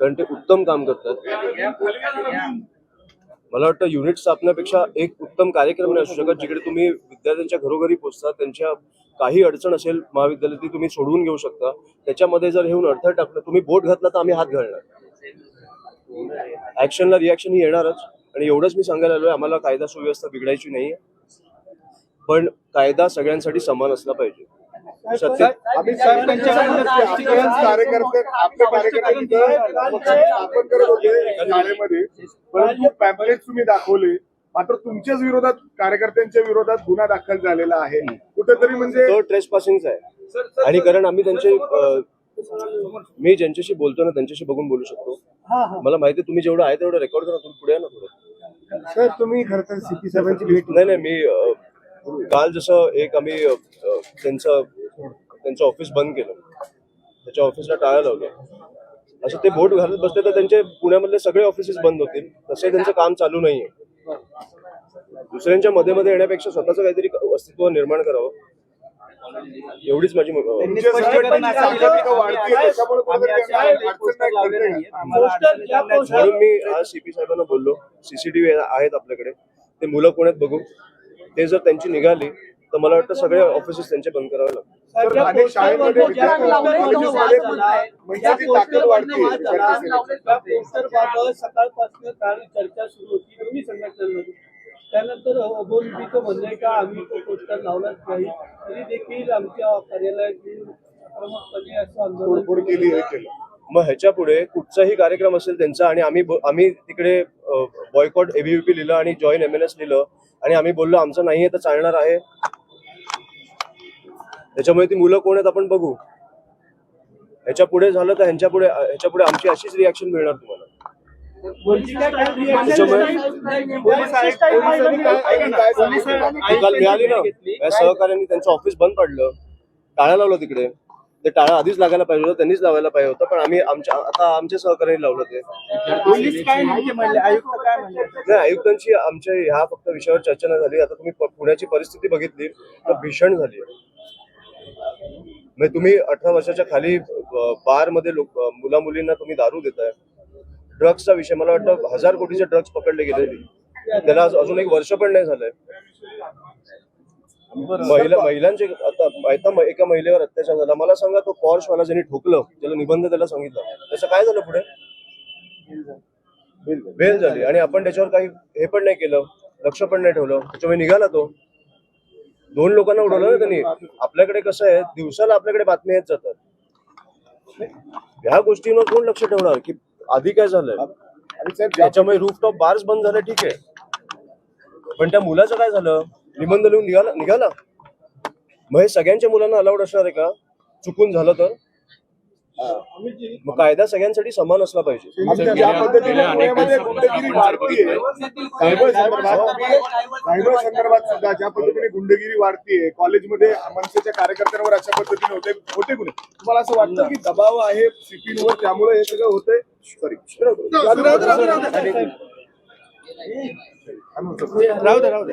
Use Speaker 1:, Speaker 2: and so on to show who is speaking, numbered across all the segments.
Speaker 1: कारण ते उत्तम काम करतात. मला वाटतं युनिट स्थापण्यापेक्षा एक उत्तम कार्यक्रम नाही असू शकत जिकडे तुम्ही विद्यार्थ्यांच्या घरोघरी पोहोचता त्यांच्या काही अडचण असेल महाविद्यालय ती तुम्ही सोडवून घेऊ शकता. त्याच्यामध्ये जर येऊन अडथळ टाकलं तुम्ही बोट घातला तर आम्ही हात घालणार. ऍक्शनला रिॲक्शन ही येणारच. आणि एवढंच मी सांगायला आलोय आम्हाला कायदा सुव्यवस्था बिघडायची नाही पण कायदा सगळ्यांसाठी समान असला पाहिजे.
Speaker 2: कार्यकर्ते आपले कार्यकर्ते स्थापन करत होते शाळेमध्ये. परंतु पॅम्पलेट तुम्ही दाखवले. मात्र तुमच्याच विरोधात कार्यकर्त्यांच्या विरोधात गुन्हा दाखल झालेला आहे. कुठेतरी म्हणजे
Speaker 1: तो ट्रेस पासिंगचा आहे आणि कारण आम्ही त्यांचे मी ज्यांच्याशी बोलतो ना त्यांच्याशी बघून बोलू शकतो. मला माहिती आहे तुम्ही जेवढं आहे तेवढं रेकॉर्ड करा तुम्ही पुढे ना थोडं
Speaker 2: सर तुम्ही खरं तर सीपी साहेबांची भेट
Speaker 1: नाही नाही मी काल जसं एक आम्ही त्यांचं त्यांचं ऑफिस बंद केलं. त्याच्या ऑफिसला टाळा लावलं असं ते बोट घालत बसले तर त्यांचे पुण्यामधले सगळे ऑफिसेस बंद होतील. तसे त्यांचं काम चालू नाहीये. दुसऱ्यांच्या मध्ये मध्ये येण्यापेक्षा स्वतःचं काहीतरी अस्तित्व निर्माण करावं. एवढीच माझी. म्हणून मी आज सीपी साहेबांना बोललो. सीसीटीव्ही आहेत आपल्याकडे. ते मुलं कोण आहेत बघू. ते जर त्यांची निघाली तर मला वाटतं सगळे ऑफिसेस त्यांचे बंद करावे लागतील.
Speaker 2: अनेक शाळेमध्ये.
Speaker 3: सकाळपासून चर्चा सुरू होती दोन्ही संघटनांमध्ये. त्यानंतर अबोलबीचं म्हणणं आहे का आम्ही तो पोस्टर लावलाच नाही तरी देखील आमच्या कार्यालयात
Speaker 2: हे
Speaker 1: मग ह्याच्या पुढे कुठचाही कार्यक्रम असेल त्यांचा आणि आम्ही आम्ही तिकडे बॉयकॉट एबीव्हीपी लिहिलं आणि जॉईन एम एन एस लिहिलं आणि आम्ही बोललो आमचं नाहीये तर चालणार आहे. त्याच्यामुळे ती मुलं कोण आहेत आपण बघू. ह्याच्या पुढे झालं तर ह्यांच्या पुढे ह्याच्या पुढे आमची अशीच रिॲक्शन मिळणार तुम्हाला. ती काल मिळाली ना. या सहकार्यांनी त्यांचं ऑफिस बंद पडलं. टाळा लावलं तिकडे. ते टाळा आधीच लागायला पाहिजे होतं त्यांनीच लावायला पाहिजे होतं पण आम्ही आमच्या आता आमच्या सहकार्याने लावलं ते.
Speaker 3: काय नाही
Speaker 1: आयुक्तांची आमच्या ह्या फक्त विषयावर चर्चा नाही झाली. आता तुम्ही पुण्याची परिस्थिती बघितली तर भीषण झाली. म्हणजे तुम्ही अठरा वर्षाच्या खाली बारमध्ये लोक मुला मुलींना तुम्ही दारू देताय. ड्रग्सचा विषय मला वाटतं हजार कोटीचे ड्रग्स पकडले गेले. त्याला अजून एक वर्ष पण नाही झालंय. महिला महिलांचे आता एका महिलेवर अत्याचार झाला. मला सांगा तो पॉर्शवाला ज्यांनी ठोकलं त्याला निबंध त्याला सांगितलं त्याचं काय झालं पुढे? वेल झाली. आणि आपण त्याच्यावर काही हे पण नाही केलं लक्ष पण नाही ठेवलं. त्याच्यामुळे निघाला तो. दोन लोकांना उडवलं ना त्यांनी. आपल्याकडे कसं आहे दिवसाला आपल्याकडे बातम्या येत जातात. ह्या गोष्टींवर कोण लक्ष ठेवणार? की आधी काय झालंय? त्याच्यामुळे रूफटॉप बार्स बंद झाले ठीक आहे. पण त्या मुलाचं काय झालं? निबंध लिहून निघाला निघाला? मग हे सगळ्यांच्या मुलांना अलाउड असणार आहे का? चुकून झालं तर? मग कायदा सगळ्यांसाठी समान असला पाहिजे.
Speaker 2: सायबर संदर्भात सुद्धा ज्या पद्धतीने गुंडगिरी वाढतीये कॉलेजमध्ये मनसेच्या कार्यकर्त्यांवर अशा पद्धतीने होते होते गुन्हे. तुम्हाला असं वाटतं की दबाव आहे सीपींवर त्यामुळे हे सगळं होतंय? सॉरी
Speaker 3: राहू दे राहू दे.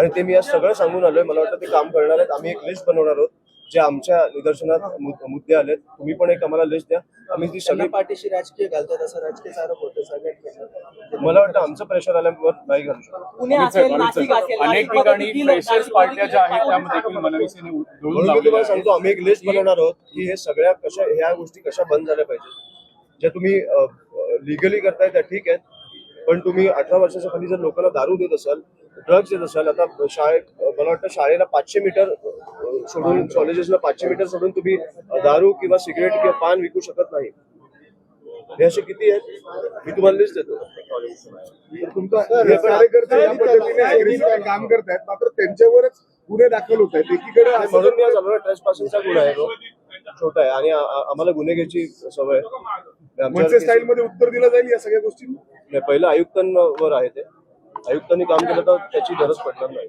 Speaker 1: आणि ते मी आज सगळं सांगून आलोय. मला वाटतं ते काम करणार आहेत. आम्ही एक लिस्ट बनवणार आहोत जे आमच्या निदर्शनात मुद्दे आलेत. तुम्ही पण एक आम्हाला लिस्ट द्या. आम्ही ती सगळी
Speaker 3: पाठीशी राजकीय घालतात असं राजकीय आरोप होतं सगळ्यात
Speaker 1: मला वाटतं आमचं प्रेशर आल्यावर नाही. घालू
Speaker 4: अनेक ठिकाणी फ्रेशर्स पार्ट्या ज्या आहेत त्यामध्ये देखील मनविसेने डोळून
Speaker 1: म्हणून मी
Speaker 4: लावलेल्या
Speaker 1: तुम्हाला
Speaker 4: आहेत.
Speaker 1: सांगतो आम्ही एक लिस्ट बनवणार आहोत की हे सगळ्या कशा ह्या गोष्टी कशा बंद झाल्या पाहिजे ज्या तुम्ही लिगली करताय त्या ठीक आहेत. पण तुम्ही अठरा वर्षाच्या खाली जर लोकांना दारू देत असाल ड्रग्ज देत असाल. आता शाळेत मला वाटतं शाळेला पाचशे मीटर सोडून कॉलेजेसला पाचशे मीटर सोडून तुम्ही दारू किंवा सिगरेट किंवा पान विकू शकत नाही. हे असे किती आहेत? मी तुम्हाला लिस्ट देतो.
Speaker 2: कार्यकर्ते या पद्धतीने काम करतायत. मात्र त्यांच्यावरच गुन्हे दाखल होत आहेत. एकीकडे
Speaker 1: म्हणून मी आज आलो ट्रेस पासिंगचा गुन्हा आहे छोटा आहे. आणि आम्हाला गुन्हे घ्यायची सवय
Speaker 2: स्टाईल मध्ये उत्तर दिलं जाईल या सगळ्या गोष्टी
Speaker 1: नाही, पहिलं आयुक्तांवर आहे ते. आयुक्तांनी काम केलं तर त्याची गरज पडणार नाही